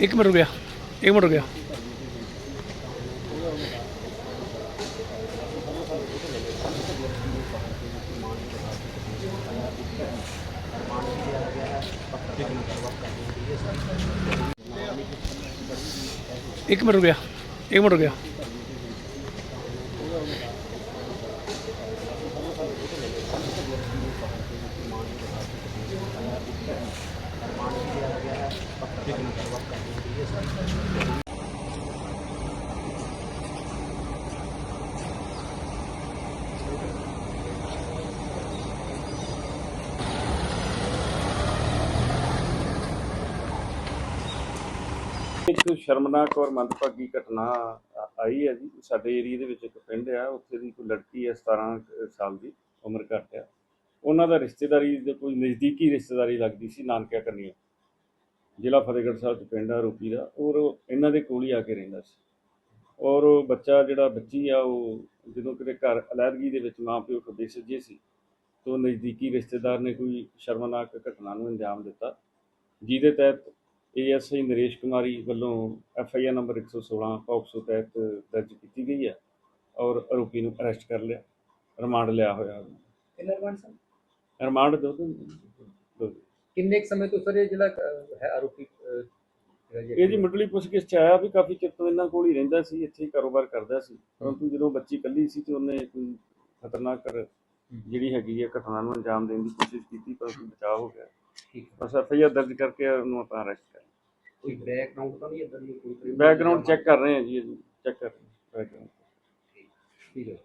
ਇੱਕ ਮਿੰਟ ਰੁਕਿਆ ਇੱਕ ਮਿੰਟ ਰੁਕਿਆ ਇੱਕ ਮਿੰਟ ਰੁਕਿਆ ਇੱਕ ਮਿੰਟ ਰੁਕਿਆ ਇੱਕ ਸ਼ਰਮਨਾਕ ਔਰ ਮੰਦਭਾਗੀ ਘਟਨਾ ਆਈ ਹੈ ਜੀ। ਸਾਡੇ ਏਰੀਆ ਦੇ ਵਿੱਚ ਇੱਕ ਪਿੰਡ ਆ, ਉੱਥੇ ਦੀ ਕੋਈ ਲੜਕੀ ਹੈ 17 ਸਾਲ ਦੀ, ਉਮਰ ਘੱਟ ਆ। ਉਹਨਾਂ ਦਾ ਰਿਸ਼ਤੇਦਾਰੀ ਦੇ ਕੋਈ ਨਜ਼ਦੀਕੀ ਰਿਸ਼ਤੇਦਾਰੀ ਲੱਗਦੀ ਸੀ, ਨਾਨਕਿਆ ਕੰਨੀਆ। ਜ਼ਿਲ੍ਹਾ ਫਤਿਹਗੜ੍ਹ ਸਾਹਿਬ ਚ ਪਿੰਡ ਆ ਰੂਪੀ ਦਾ ਔਰ ਉਹ ਇਹਨਾਂ ਦੇ ਕੋਲ ਹੀ ਆ ਕੇ ਰਹਿੰਦਾ ਸੀ। ਔਰ ਉਹ ਬੱਚਾ ਜਿਹੜਾ ਬੱਚੀ ਆ ਉਹ ਜਦੋਂ ਕਿਤੇ ਘਰ ਅਲੈਦਗੀ ਦੇ ਵਿੱਚ ਮਾਂ ਪਿਓ ਖੱਬੇ ਸੱਜੇ ਸੀ ਤੋਂ ਨਜ਼ਦੀਕੀ ਰਿਸ਼ਤੇਦਾਰ ਨੇ ਕੋਈ ਸ਼ਰਮਨਾਕ ਘਟਨਾ ਨੂੰ ਅੰਜਾਮ ਦਿੱਤਾ। ਜਿਹਦੇ ਤਹਿਤ ਏਐਸਆਈ ਨਰੇਸ਼ ਕੁਮਾਰੀ ਵੱਲੋਂ ਐਫਆਈਆਰ ਨੰਬਰ 116 ਪੌਕਸੋ ਤਹਿਤ ਦਰਜ ਕੀਤੀ ਗਈ ਹੈ ਔਰ ਆਰੋਪੀ ਨੂੰ ਅਰੈਸਟ ਕਰ ਲਿਆ ਰਿਮਾਂਡ ਲਿਆ ਹੋਇਆ। ਕਿੰਨੇ ਰਿਮਾਂਡ ਰਿਮਾਂਡ ਦੋ ਦਿਨ। ਦੋ ਦਿਨ। ਕਿੰਨੇ ਕੁ ਸਮੇਂ ਤੋਂ ਸਰ ਇਹ ਜਿਹੜਾ ਅਹ, ਹੈ ਆਰੋਪੀ ਅਹ, ਹੈਗਾ ਜੀ ਇਹ ਜੀ ਮੁੱਢਲੀ ਪੁੱਛਗਿੱਛ ਚ ਆਇਆ ਵੀ ਕਾਫੀ ਚਿਰ ਤੋਂ ਇਹਨਾਂ ਕੋਲ ਹੀ ਰਹਿੰਦਾ ਸੀ ਇੱਥੇ ਹੀ ਕਾਰੋਬਾਰ ਕਰਦਾ ਸੀ। ਪਰੰਤੂ ਜਦੋਂ ਬੱਚੀ ਇਕੱਲੀ ਸੀ ਤੇ ਉਹਨੇ ਕੋਈ ਖਤਰਨਾਕ ਕਰ- ਜਿਹੜੀ ਹੈਗੀ ਹੈ ਘਟਨਾ ਨੂੰ ਅੰਜਾਮ ਦੇਣ ਦੀ ਕੋਸ਼ਿਸ਼ ਕੀਤੀ ਪਰ ਬਚਾਅ ਹੋ ਗਿਆ। ਠੀਕ ਹੈ। ਬਸ ਐਫਆਈਆਰ ਦਰਜ ਕਰਕੇ ਉਹਨੂੰ ਆਪਾਂ ਅਰੈਸਟ ਕਰ ਕੋਈ ਬੈਕਗ੍ਰਾਉਂਡ ਤਾਂ ਨਹੀਂ ਇਦਾਂ ਦੀ ਕੋਈ ਬੈਕਗ੍ਰਾਉਂਡ ਚੈੱਕ ਕਰ ਰਹੇ ਹਾਂ ਜੀ ਚੈੱਕ ਕਰ ਰਹੇ ਹਾਂ। ਬੈਕਗ੍ਰਾਉਂਡ ਠੀਕ ਹੈ।